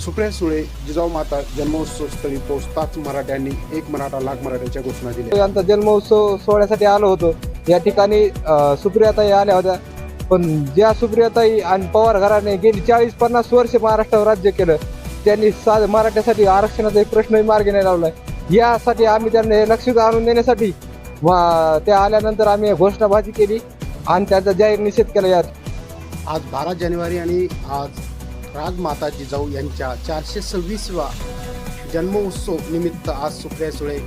सुप्रिया सुळे जिजाऊ माता जन्मोत्सव स्थळी पोहोचताच मराठ्यांनी एक मराठा लाख मराठ्यांच्या घोषणा दिल्या. यांचा जन्मोत्सव सोहळ्यासाठी आलो होतो. या ठिकाणी सुप्रियाताई आल्या होत्या. पण ज्या सुप्रियाताई आणि पवार घराने गेली चाळीस पन्नास वर्ष महाराष्ट्रावर राज्य केलं त्यांनी सा मराठ्यासाठी आरक्षणाचा एक प्रश्नही मार्गी नाही लावलाय यासाठी आम्ही त्यांना हे लक्षात आणून देण्यासाठी वा- त्या आल्यानंतर आम्ही घोषणाबाजी केली आणि त्याचा जाहीर निषेध केला यात. आज बारा जानेवारी आणि आज राजमाता जिजाऊ यांच्या चारशे सव्वीसवा जन्मोत्सव निमित्त आज सुप्रिया सुळे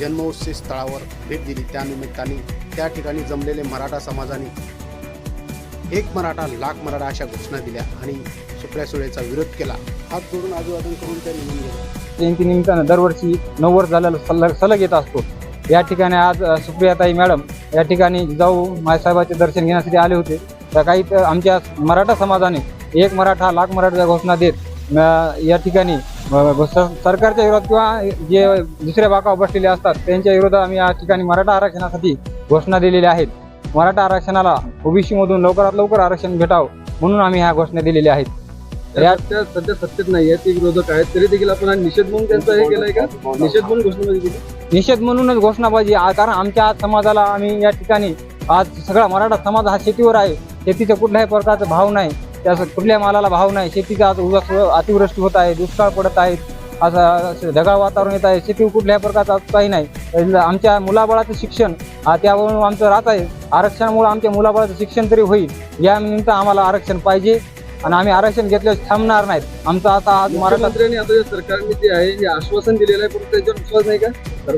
जन्मोत्सव स्थळावर भेट दिली. त्यानिमित्ताने त्या ठिकाणी जमलेले मराठा समाजाने एक मराठा लाख मराठा अशा घोषणा दिल्या आणि सुप्रिया सुळेचा विरोध केला. हात जोडून अभिवादन करून त्या निघून गेल्या. जयंती निमित्तानं दरवर्षी नऊ वर्ष झालेला सलग सलग येत असतो. या ठिकाणी आज सुप्रियाताई मॅडम या ठिकाणी जाऊ मायसाहेबाचे दर्शन घेण्यासाठी आले होते. तर काही आमच्या मराठा समाजाने एक मराठा लाख मराठा घोषणा देत या ठिकाणी सरकारच्या विरोधात किंवा जे दुसऱ्या बाका बसलेले असतात त्यांच्या विरोधात आम्ही या ठिकाणी मराठा आरक्षणासाठी घोषणा दिलेल्या आहेत. मराठा आरक्षणाला ओबीसी मधून लवकरात लवकर आरक्षण भेटावं म्हणून आम्ही ह्या घोषणा दिलेल्या आहेत. या त्या सध्या सत्तेत नाहीये ते विरोधक आहेत. तरी देखील आपण निषेध म्हणून त्यांचा हे केलाय का? निषेध म्हणून घोषणाबाजी केली निषेध म्हणूनच घोषणाबाजी कारण आमच्या आज समाजाला आम्ही या ठिकाणी आज सगळा मराठा समाज हा शेतीवर आहे. शेतीचा कुठल्याही प्रकारचा भाव नाही. त्या कुठल्या मालाला भाव नाही. शेतीचा आज उगाच अतिवृष्टी होत आहे दुष्काळ पडत आहे असं ढगाळ वातावरण येत आहे. शेती कुठल्याही प्रकारचा काही नाही. आमच्या मुलाबाळाचं शिक्षण त्यावरून आमचं राहत आहे. आरक्षणामुळे आमच्या मुलाबाळाचं शिक्षण तरी होईल. या निमित्त आम्हाला आरक्षण पाहिजे आणि आम्ही आरक्षण घेतल्यास थांबणार नाहीत. आमचं आता आज मुख्यमंत्र्यांनी आता जे सरकारने जे आहे हे आश्वासन दिलेलं आहे पण त्याच्यावर विश्वास नाही का?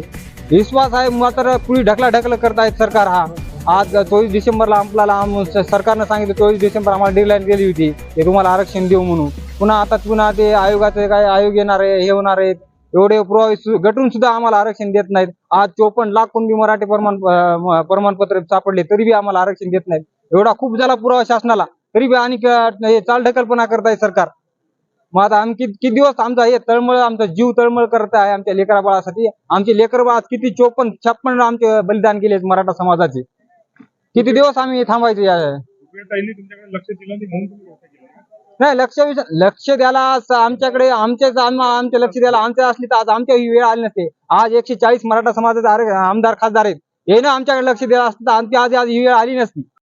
विश्वास आहे मात्र पुढे ढकला ढकल करत आहेत सरकार हा. आज चोवीस डिसेंबरला आपल्याला सरकारनं सांगितलं चोवीस डिसेंबर आम्हाला डेडलाईन गेली होती. हे तुम्हाला आरक्षण देऊ म्हणून. पुन्हा आता पुन्हा ते आयोगाचे काय आयोग येणार आहे हे होणार आहेत एवढे पुरावे गटून सुद्धा आम्हाला आरक्षण देत नाहीत. आज चोपन्न लाख कुणबी मराठी प्रमाण प्रमाणपत्र सापडले तरी बी आम्हाला आरक्षण देत नाहीत. एवढा खूप झाला पुरावा शासनाला. तरी बी आणि चाल ढकलपणा चालढकलपणा करताय सरकार. मग आता आम्ही किती किती दिवस आमचा हे तळमळ आमचा जीव तळमळ करत आहे आमच्या लेकराबाळासाठी. आमचे लेकरबाळ आज किती चोपन्न छप्पन्न आमचे बलिदान केले मराठा समाजाचे. किती दिवस आम्ही थांबायचे या तुमच्याकडे लक्ष दिलं नाही म्हणून तुम्ही घोषणा केली का? नाही लक्ष लक्ष द्यायला आमच्याकडे आमच्याच आम- आमचे लक्ष द्यायला आमच्या असली तर आज आमच्या ही वेळ आली नसते. आज एकशे चाळीस मराठा समाजाचे आर- आमदार खासदार आहेत. हे ना आमच्याकडे लक्ष द्यायला असतं तर आमची आज आज ही वेळ आली नसती.